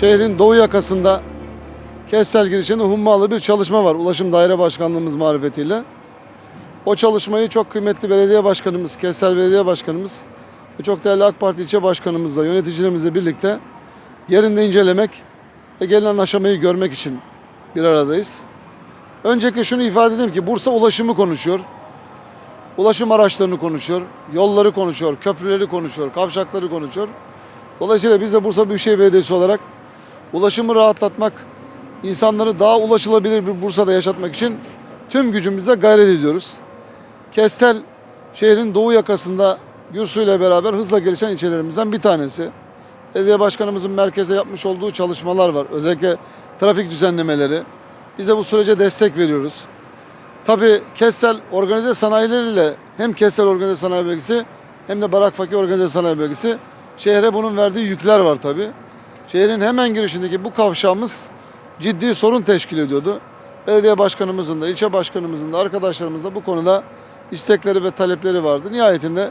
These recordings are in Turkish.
şehrin doğu yakasında Kestel girişinde hummalı bir çalışma var. Ulaşım Daire Başkanlığımız marifetiyle. O çalışmayı çok kıymetli belediye başkanımız, Kestel Belediye Başkanımız ve çok değerli AK Parti ilçe başkanımızla, yöneticilerimizle birlikte yerinde incelemek ve gelinen aşamayı görmek için bir aradayız. Önceki şunu ifade edeyim ki Bursa ulaşımı konuşuyor. Ulaşım araçlarını konuşuyor, yolları konuşuyor, köprüleri konuşuyor, kavşakları konuşuyor. Dolayısıyla biz de Bursa Büyükşehir Belediyesi olarak ulaşımı rahatlatmak, insanları daha ulaşılabilir bir Bursa'da yaşatmak için tüm gücümüzle gayret ediyoruz. Kestel şehrin doğu yakasında Gürsu ile beraber hızla gelişen ilçelerimizden bir tanesi. Belediye başkanımızın merkeze yapmış olduğu çalışmalar var. Özellikle trafik düzenlemeleri. Biz de bu sürece destek veriyoruz. Tabii Kestel organize sanayileriyle hem Kestel Organize Sanayi Bölgesi hem de Barak Fakir Organize Sanayi Bölgesi şehre bunun verdiği yükler var tabii. Şehrin hemen girişindeki bu kavşağımız ciddi sorun teşkil ediyordu. Belediye başkanımızın da, ilçe başkanımızın da, arkadaşlarımız da bu konuda istekleri ve talepleri vardı. Nihayetinde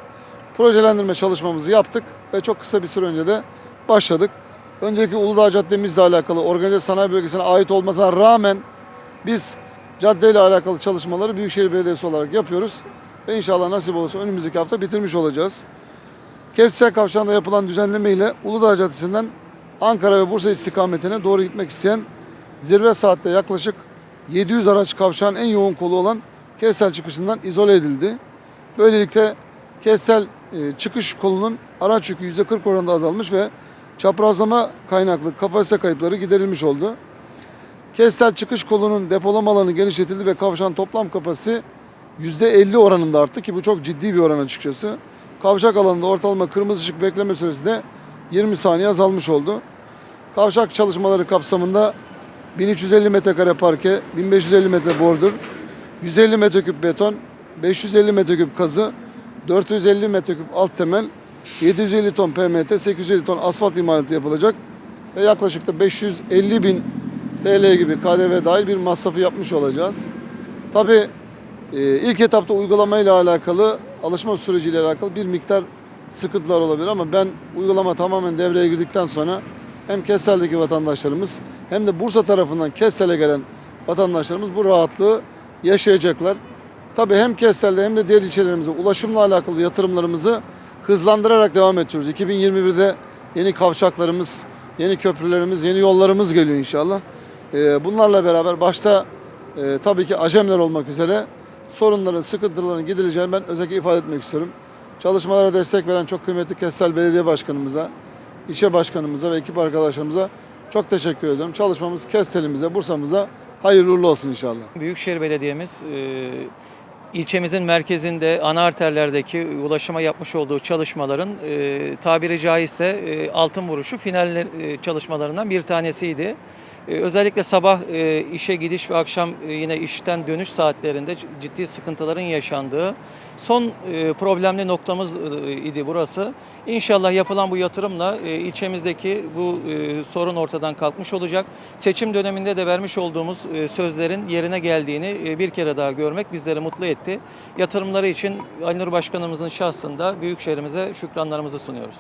projelendirme çalışmamızı yaptık ve çok kısa bir süre önce de başladık. Önceki Uludağ Caddemizle alakalı organize sanayi bölgesine ait olmasına rağmen biz caddeyle alakalı çalışmaları Büyükşehir Belediyesi olarak yapıyoruz. Ve inşallah nasip olursa önümüzdeki hafta bitirmiş olacağız. Kevser Kavşağı'nda yapılan düzenleme ile Uludağ Caddesi'nden Ankara ve Bursa istikametine doğru gitmek isteyen zirve saatte yaklaşık 700 araç kavşağın en yoğun kolu olan Kessel çıkışından izole edildi. Böylelikle Kessel e, çıkış kolunun araç yükü %40 oranında azalmış ve çaprazlama kaynaklı kapasite kayıpları giderilmiş oldu. Kestel çıkış kolunun depolama alanı genişletildi ve kavşağın toplam kapasitesi %50 oranında arttı ki bu çok ciddi bir oran açıkçası. Kavşak alanında ortalama kırmızı ışık bekleme süresi de 20 saniye azalmış oldu. Kavşak çalışmaları kapsamında 1350 metrekare parke, 1550 metre bordur, 150 metreküp beton, 550 metreküp kazı, 450 metreküp alt temel, 750 ton PMT, 850 ton asfalt imalatı yapılacak ve yaklaşık da 550 bin TL gibi KDV dahil bir masrafı yapmış olacağız. Tabii e, ilk etapta uygulamayla alakalı, alışma süreciyle alakalı bir miktar sıkıntılar olabilir ama ben uygulama tamamen devreye girdikten sonra hem Kestel'deki vatandaşlarımız hem de Bursa tarafından Kestel'e gelen vatandaşlarımız bu rahatlığı yaşayacaklar. Tabii hem Kestel'de hem de diğer ilçelerimizde ulaşımla alakalı yatırımlarımızı hızlandırarak devam ediyoruz. 2021'de yeni kavşaklarımız, yeni köprülerimiz, yeni yollarımız geliyor inşallah. Ee, Bunlarla beraber başta e, tabii ki acemler olmak üzere sorunların, sıkıntıların gidileceğini ben özellikle ifade etmek istiyorum. Çalışmalara destek veren çok kıymetli Kestel Belediye Başkanımıza, ilçe başkanımıza ve ekip arkadaşlarımıza çok teşekkür ediyorum. Çalışmamız Kestel'imize, Bursa'mıza hayırlı uğurlu olsun inşallah. Büyükşehir Belediye'miz e, ilçemizin merkezinde ana arterlerdeki ulaşıma yapmış olduğu çalışmaların e, tabiri caizse e, altın vuruşu final çalışmalarından bir tanesiydi. E, özellikle sabah e, işe gidiş ve akşam e, yine işten dönüş saatlerinde ciddi sıkıntıların yaşandığı son e, problemli noktamız idi burası. İnşallah yapılan bu yatırımla ilçemizdeki bu sorun ortadan kalkmış olacak. Seçim döneminde de vermiş olduğumuz sözlerin yerine geldiğini bir kere daha görmek bizleri mutlu etti. Yatırımları için Ali Nur Başkanımızın şahsında Büyükşehir'imize şükranlarımızı sunuyoruz.